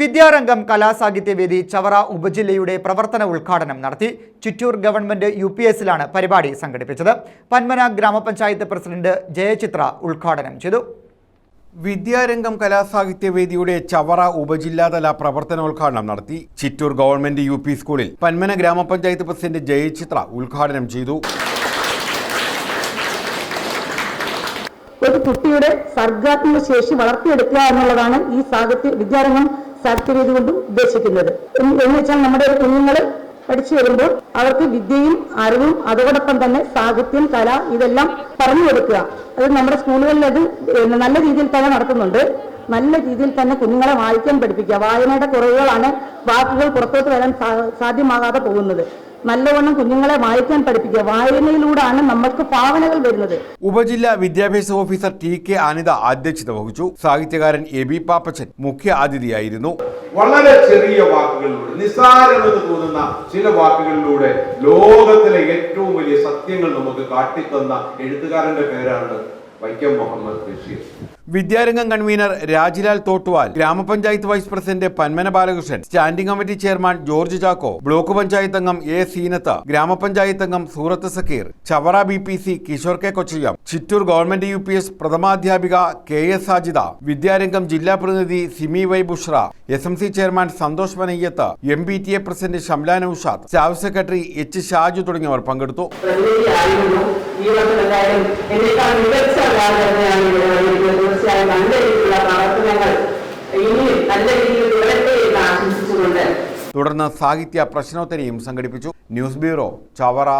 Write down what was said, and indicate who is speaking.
Speaker 1: വിദ്യാരംഗം കലാസാഹിത്യവേദി ചവറ ഉപജില്ലയുടെ പ്രവർത്തന ഉദ്ഘാടനം നടത്തി ചിറ്റൂർ ഗവൺമെന്റ് യു പി എസിലാണ് പരിപാടി സംഘടിപ്പിച്ചത്. പന്മന ഗ്രാമപഞ്ചായത്ത് പ്രസിഡന്റ് ജയചിത്ര ഉദ്ഘാടനം ചെയ്തു.
Speaker 2: വിദ്യാരംഗം കലാസാഹിത്യവേദിയുടെ ചവറ ഉപജില്ലാതല പ്രവർത്തനോദ്ഘാടനം നടത്തി ചിറ്റൂർ ഗവൺമെന്റ് യു പി സ്കൂളിൽ പന്മന ഗ്രാമപഞ്ചായത്ത് പ്രസിഡന്റ് ജയചിത്ര ഉദ്ഘാടനം ചെയ്തു.
Speaker 3: ഒരു കുട്ടിയുടെ സർഗാത്മക ശേഷി വളർത്തിയെടുക്കുക എന്നുള്ളതാണ് ഈ സാഹിത്യ വിദ്യാരംഗം സാഹിത്യവേദി കൊണ്ടും ഉദ്ദേശിക്കുന്നത്. എന്ന് വെച്ചാൽ നമ്മുടെ കുഞ്ഞുങ്ങൾ പഠിച്ചു വരുമ്പോൾ അവർക്ക് വിദ്യയും അറിവും അതോടൊപ്പം തന്നെ സാഹിത്യം കല ഇതെല്ലാം പറഞ്ഞു കൊടുക്കുക. അത് നമ്മുടെ സ്കൂളുകളിൽ അത് നല്ല രീതിയിൽ തന്നെ നടത്തുന്നുണ്ട് നല്ല രീതിയിൽ തന്നെ കുഞ്ഞുങ്ങളെ വായിക്കാൻ പഠിപ്പിക്കുക. വായനയുടെ കുറവുകളാണ് വാക്കുകൾ പുറത്തോട്ട് വരാൻ സാധ്യമാകാതെ പോകുന്നത്. നല്ലവണ്ണം കുഞ്ഞുങ്ങളെ വായിക്കാൻ പഠിപ്പിക്കുക. വായനയിലൂടെയാണ് നമുക്ക് ഭാവനകൾ വരുന്നത്.
Speaker 2: ഉപജില്ലാ വിദ്യാഭ്യാസ ഓഫീസർ ടി കെ അനിത അധ്യക്ഷത വഹിച്ചു. സാഹിത്യകാരൻ എ ബി പാപ്പച്ചൻ മുഖ്യ അതിഥിയായിരുന്നു.
Speaker 4: വളരെ ചെറിയ വാക്കുകളിലൂടെ നിസ്സാരമെന്ന് തോന്നുന്ന ചില വാക്കുകളിലൂടെ ലോകത്തിലെ ഏറ്റവും വലിയ സത്യങ്ങൾ നമുക്ക് കാട്ടിത്തന്ന എഴുത്തുകാരന്റെ പേരാണ് വൈക്കം മുഹമ്മദ് ബഷീർ.
Speaker 2: വിദ്യാരംഗം കൺവീനർ രാജിലാൽ തോട്ടുവാൽ ഗ്രാമപഞ്ചായത്ത് vice president Panmana Balakrishnan standing committee chairman George Chacko block panchayat അംഗം എ സീനത്ത ഗ്രാമപഞ്ചായത്ത് അംഗം Surath Sakkeer Chavara B P C Kishore K Kochayyam Chittoor government U P S പ്രഥമാധ്യാപിക K S Sajitha Vidyarangam ജില്ലാ പ്രതിനിധി Simi Y Bushra S M C chairman Santhosh Manayyath M B T A president Shamlan Ushad staff secretary H Shaju തുടങ്ങിയവർ പങ്കെടുത്തു.
Speaker 3: മികച്ച ഒരാൾ തന്നെയാണ് ഇവിടെ വന്നിരിക്കുന്നത് തീർച്ചയായും നല്ല രീതിയിലുള്ള പ്രവർത്തനങ്ങൾ ഇനിയും നല്ല രീതിയിൽ തുടരട്ടെ എന്ന് ആശംസിച്ചുകൊണ്ട്
Speaker 2: തുടർന്ന് സാഹിത്യ പ്രശ്നോത്തരയും സംഘടിപ്പിച്ചു. News bureau Chavara.